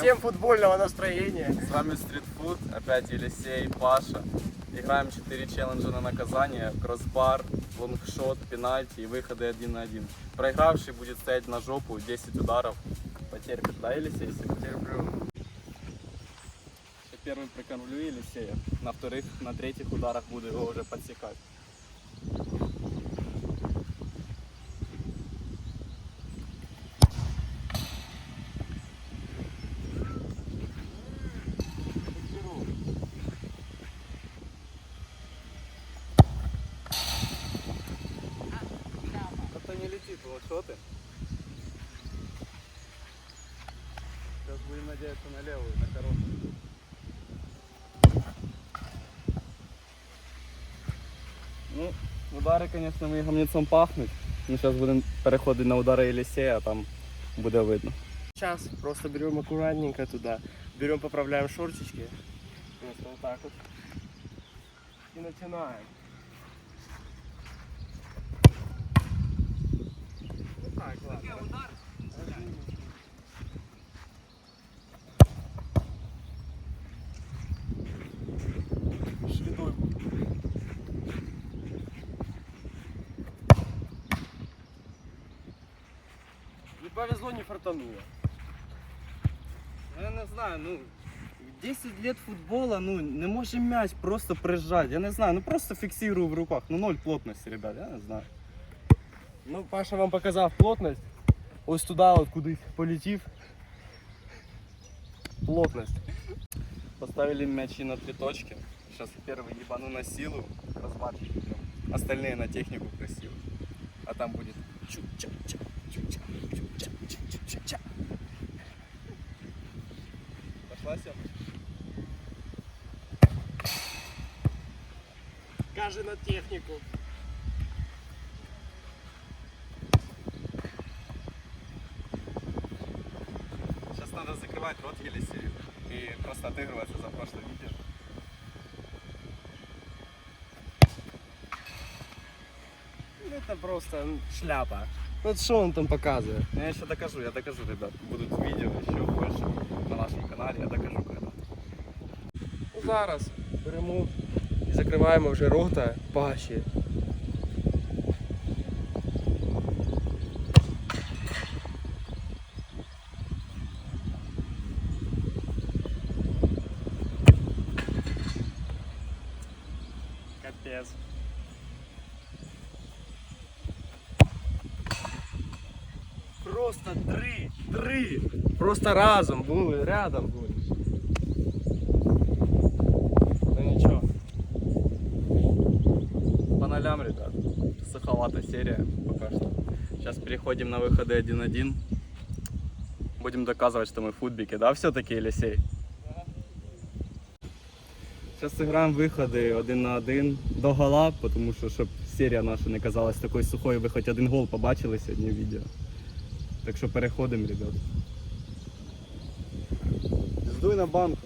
Всем футбольного настроения. С вами Стритфуд, опять Елисей, Паша. Играем 4 челленджа на наказание. Кроссбар, лонгшот, пенальти и выходы один на один. Проигравший будет стоять на жопу, 10 ударов. Потерпит, да, Елисей? Потерплю. Я первый прикормлю Елисея. На вторых, на третьих ударах буду его уже подсекать. Это не летит, лонгшоты. Сейчас будем надеяться на левую, на короткую. Ну, удари, звісно, ми гамніцом пахнуть. Ми зараз будемо переходити на удари Єлісея, а там буде видно. Сейчас просто берем аккуратненько туда. Берем, поправляем шортички. Просто вот так вот. И начинаем. Повезло, не фартануло. Я не знаю, ну 10 лет футбола, ну не може м'яч просто прижати. Я не знаю, ну просто фіксирую в руках. Ну ноль плотності, ребят, я не знаю. Ну, Паша вам показав плотність. Ось туди, от кудись полетів. Плотність. Поставили мячи на три точки. Сейчас первый ебану на силу, разматывать будем. Остальные на технику красиво. А там будет чу-ча-ча, чу-ча, чу-ча, чу-ча-ча. Пошла Сема? Каже на техніку. просто отыгрываться за прошлое видео. Ну, Это просто шляпа. Вот что он там показывает? Ну, Я еще докажу, я докажу, ребят. Будут видео еще больше на нашем канале, я докажу когда. Ну, Зараз беремо і закриваємо вже рота Паші. три, три. Просто разом були, рядом були. Ну нічого. По нолям, ребят. Суховата серия пока что. Сейчас переходим на выходы 1-1. Будем доказывать, что мы футбики, да, все-таки, Елисей? Сейчас сыграем выходы один на один до гола, потому що щоб серія наша не казалась такою сухою, ви хоч один гол побачили сьогодні в відео. Так що переходимо, ребят. Здуй на банку.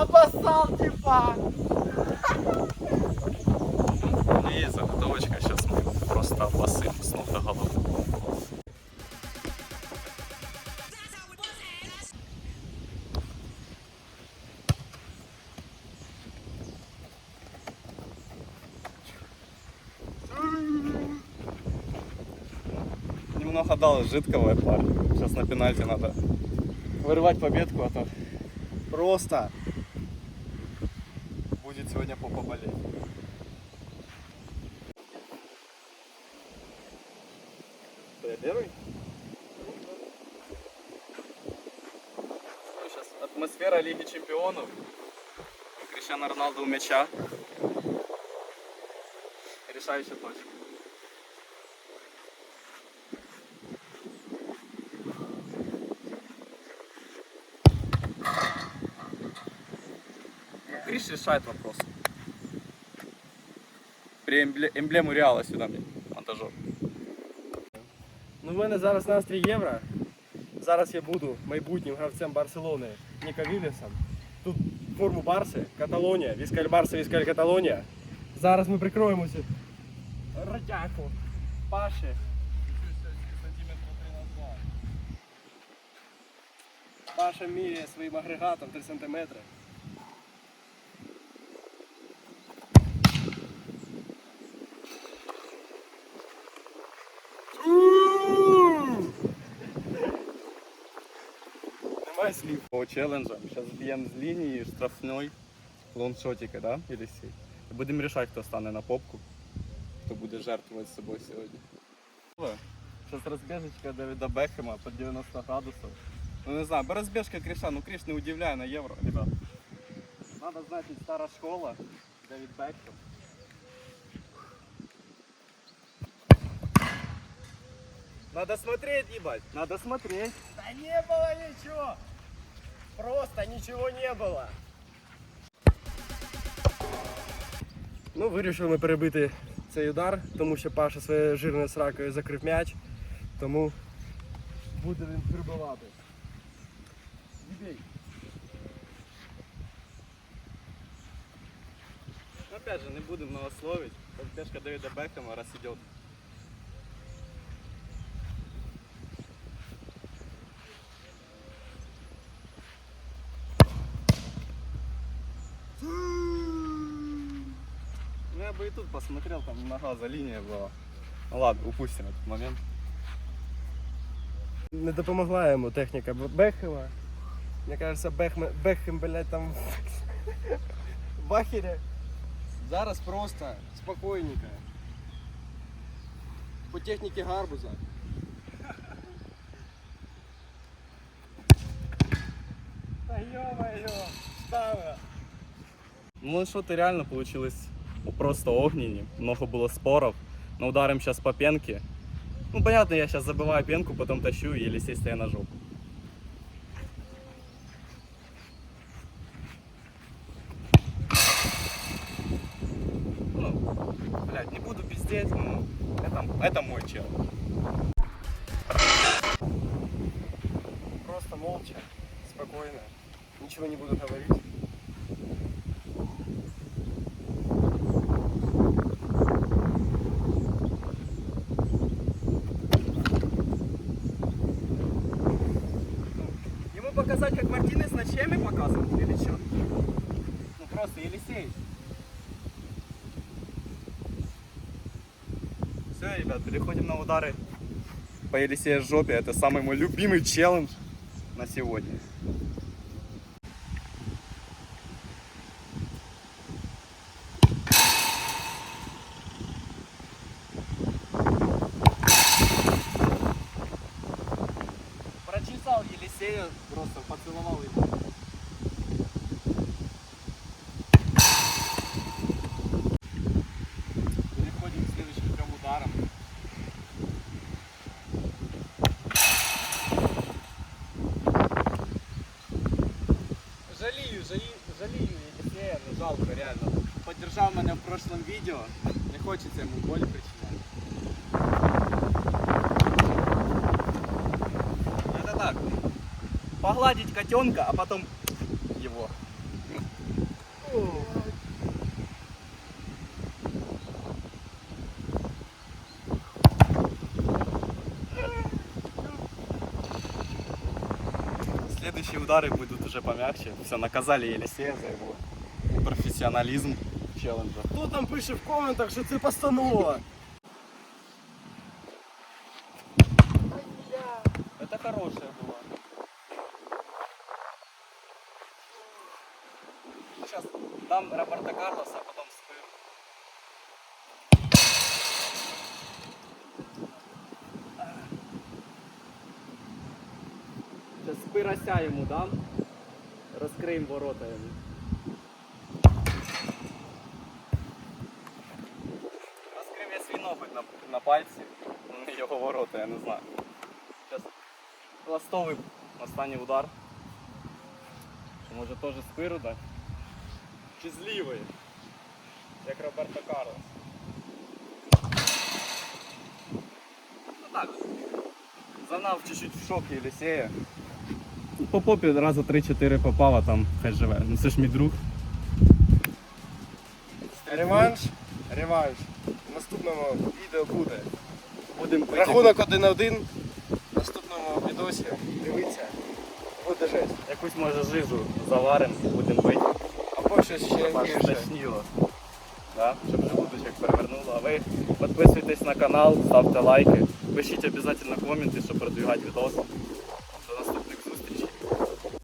Обоссал типа! И заготовочка, обоссым с ног до головы. Немного дал жидкого парня. Сейчас на пенальти надо вырывать победку, а то просто будет сегодня попа болеть. Я первый? Сейчас атмосфера Лиги Чемпионов. Криштиану Роналду у мяча. Решающая точка. Криш решает вопрос. При эмбле- эмблему Реала сюда мне монтажер. Ну, в мене зараз настрій євро. зараз я буду майбутнім гравцем Барселони Ніка Вілісом. Тут форму Барси, Каталонія, Віскаль Барса, Віскаль Каталонія. Зараз ми прикроємося. Ротяку. Паші. Паша міряє своїм агрегатом 3 см. Немає слів. По челленджам. Сейчас бьем с линии штрафной лоншотика, да? И будем решать, кто стане на попку, кто будет жертвовать собой сегодня. Сейчас разбежечка Давида Бекхэма под 90 градусов. Ну не знаю, разбежка Криша, ну Криш не удивляй на евро, ребят. Надо знать, старая школа, Дэвид Бекхэм. Надо смотреть, ебать. Надо смотреть. Да не было ничего! Просто нічого не було. Ну, вирішили ми перебити цей удар, тому що Паша своєю жирною сракою закрив м'яч, тому буде він прибивати. Бій. Ну, Опять же, не будем многословить. Разбежка Дэвида Бекхэма раз идет. я бы и тут посмотрел, там нога за линия была. Ну ладно, упустим этот момент. Не допомогла йому техніка Б- Бекхема. Мені кажется, Бехме, Бекхем, блядь, там в бахері. Зараз просто спокійненько. По техніці гарбуза. Та ё-моё, штанга. Ну что-то реально получилось просто огненне. Много было споров. Но ударим сейчас по пенке. Ну понятно, я сейчас забываю пенку, потом тащу и Елисей стоя на жопу. Ну, блядь, не буду пиздеть, ну, это, это мой чел. Просто молча, спокойно. Ничего не буду говорить. Ему показать, как на чеме показывал или что? Ну просто Елисей. Все, ребят, переходим на удары по Елисея жопе. Это самый мой любимый челлендж на сегодня. Прочесал Елисея, просто поцеловал его. Переходим к следующим трем ударам. Жалію, жалію, жалію Елисея, ну жалко реально. Поддержав мене в прошлом відео, не хочеться йому боль причиняти. Погладить котенка, а потом его. Следующие удары будут уже помягче. Все, наказали Елисея за его профессионализм челленджа. Хто там пише в коментах, що це постанова? Это хорошая была. Дам Роберта Карлоса, а потом спыр. Сейчас спирося ему дам. Раскроем ворота ему. Розкрив я свій ноготь на, на пальці, ну, його ворота, я не знаю. Сейчас пластовий останній удар. Може теж спиру дати? Чи з лівої? Як Роберто Карлос. Ну так. Занав чуть-чуть в шокі Єлісея. По попі раза 3-4 попав, а там хай живе. Ну це ж мій друг. Реванш. Реванш. В наступному відео буде. Будемо пити. Рахунок 1-1. В наступному відосі. Дивіться. Буде жесть. Якусь може жижу заваримо, будемо пити. Або щось ще Аж гірше. Тошніло. Да? Щоб желудочок перевернуло. А ви підписуйтесь на канал, ставте лайки, пишіть обов'язково коменти, щоб продвигати відос.